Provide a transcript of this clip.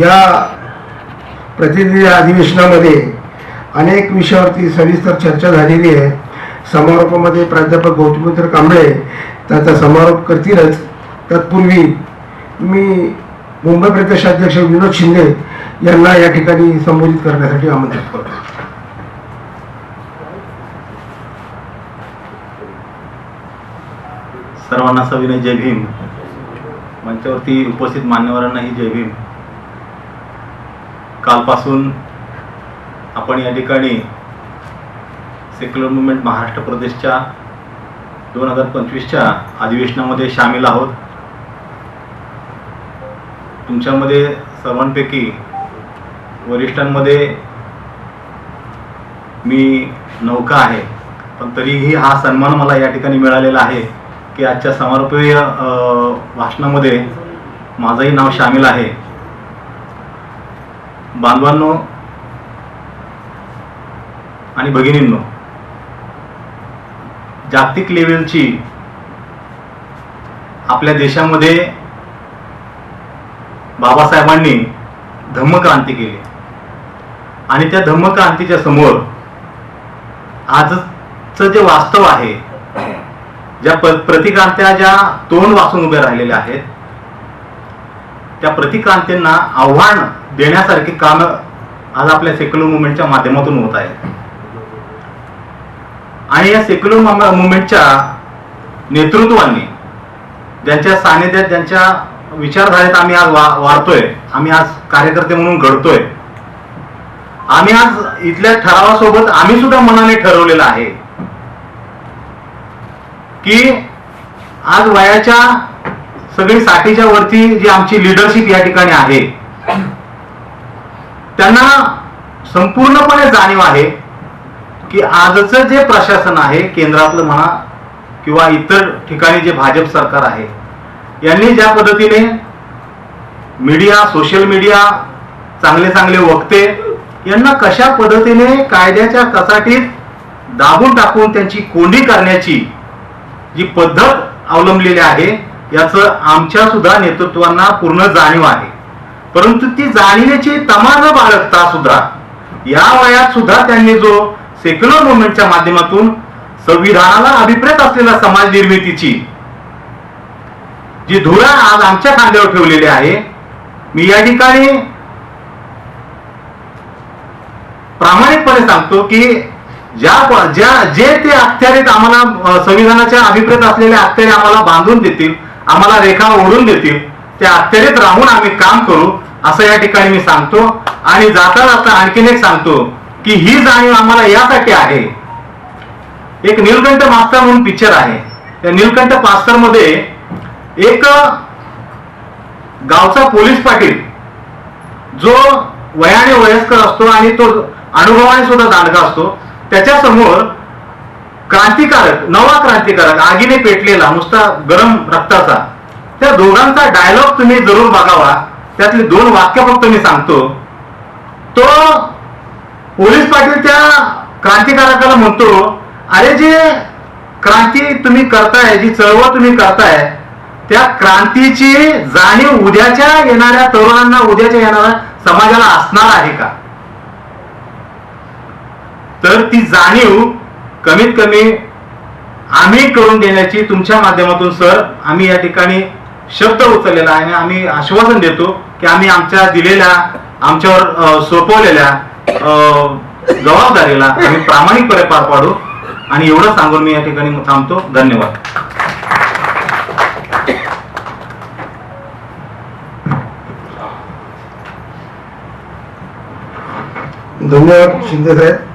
या प्रतिनिधी अधिवेशनामध्ये अनेक विषयावरती सविस्तर चर्चा झालेली आहे. समारोपामध्ये प्राध्यापक गौतमीत्र कांबळे त्याचा समारोप करतीलच. तत्पूर्वी मी मुंबई प्रदेशाध्यक्ष विनोद शिंदे यांना या ठिकाणी संबोधित करण्यासाठी आमंत्रित करतो. सर्वांना सविनय जय भीम. मंचावरती उपस्थित मान्यवरांनाही जय भीम. कालपासून आपण या ठिकाणी सेक्युलर मुवमेंट महाराष्ट्र प्रदेशच्या दोन हजार पंचवीसच्या अधिवेशनामध्ये सामील आहोत. तुमच्यामध्ये सर्वांपैकी वरिष्ठांमध्ये मी नौका आहे. पण तरीही हा सन्मान मला या ठिकाणी मिळालेला आहे. की आजच्या समारोपीय भाषणामध्ये माझंही नाव सामील आहे. बांधवांनो आणि भगिनींनो जागतिक लेवलची आपल्या देशामध्ये बाबासाहेबांनी धम्मक्रांती केली. आणि त्या धम्मक्रांतीच्या समोर आजचं जे वास्तव आहे ज्या प्रतिक्रांत्या ज्या तोंड वाचून उभ्या राहिलेल्या आहेत त्या प्रतिक्रांतींना आव्हान देण्यासारखी काम आज आपल्या सेक्युलर मुवमेंटच्या माध्यमातून होत आहेत. आणि या सेक्युलर मुवमेंटच्या नेतृत्वाने ज्यांच्या सानिध्यात ज्यांच्या विचारधारेत आम्ही आज वा वाढतोय आम्ही आज कार्यकर्ते म्हणून घडतोय आम्ही आज इथल्या ठरावासोबत आम्ही सुद्धा मनाने ठरवलेलं आहे. की आज वयाच्या सगळी साठीच्या वरती जी आमची लिडरशिप या ठिकाणी आहे त्यांना संपूर्णपणे जाणीव आहे की आजचं जे प्रशासन आहे केंद्रातलं म्हणा किंवा इतर ठिकाणी जे भाजप सरकार आहे यांनी ज्या पद्धतीने मीडिया सोशल मीडिया चांगले चांगले वक्ते यांना कशा पद्धतीने कायद्याच्या कसाटीत दाबून टाकून त्यांची कोंडी करण्याची जी पद्धत अवलंबलेली आहे याचं आमच्या सुद्धा नेतृत्वांना पूर्ण जाणीव आहे. परंतु ती जाणीवेची तमा न बाळगता सुद्धा या वयात सुद्धा त्यांनी जो सेक्युलर मुवमेंटच्या माध्यमातून संविधानाला अभिप्रेत असलेल्या समाज निर्मितीची जी धुरा आज आमच्या खांद्यावर ठेवलेली आहे मी या ठिकाणी प्रामाणिकपणे सांगतो की ज्या ज्या जे ते अखत्यारीत आम्हाला संविधानाच्या अभिप्रेत असलेल्या अखत्यारी आम्हाला बांधून देतील आम्हाला रेखा ओढून देतील त्या अखत्यारीत राहून आम्ही काम करू असं या ठिकाणी मी सांगतो. आणि जाता जाता आणखीन एक सांगतो की ही जाणीव आम्हाला यासाठी आहे. एक नीलकंठ मास्तर म्हणून पिक्चर आहे. त्या नीलकंठ मास्तरमध्ये एक गावचा पोलीस पाटील जो वयाने वयस्कर असतो आणि तो अनुभवाने सुद्धा दांडगा असतो. त्याच्यासमोर क्रांतिकारक नवा क्रांतिकारक आगीने पेटलेला नुसता गरम रक्ताचा त्या दोघांचा डायलॉग तुम्ही जरूर बघावा. त्यातले दोन वाक्य फक्त मी सांगतो. तो पोलीस पाटील त्या क्रांतिकारकाला म्हणतो अरे जे क्रांती तुम्ही करताय जी चळवळ तुम्ही करताय त्या क्रांतीची जाणीव उद्याच्या येणाऱ्या तरुणांना उद्याच्या येणाऱ्या समाजाला असणार आहे का? तर ती जाणीव कमीत कमी आम्ही करून देण्याची तुमच्या माध्यमातून सर आम्ही या ठिकाणी शब्द उचललेला आहे आणि आम्ही आश्वासन देतो की आम्ही आमच्या दिलेल्या आमच्यावर सोपवलेल्या जबाबदारीला आम्ही प्रामाणिकपणे पार पाडू. आणि एवढं सांगून मी या ठिकाणी थांबतो. धन्यवाद. धन्यवाद शिंदे साहेब.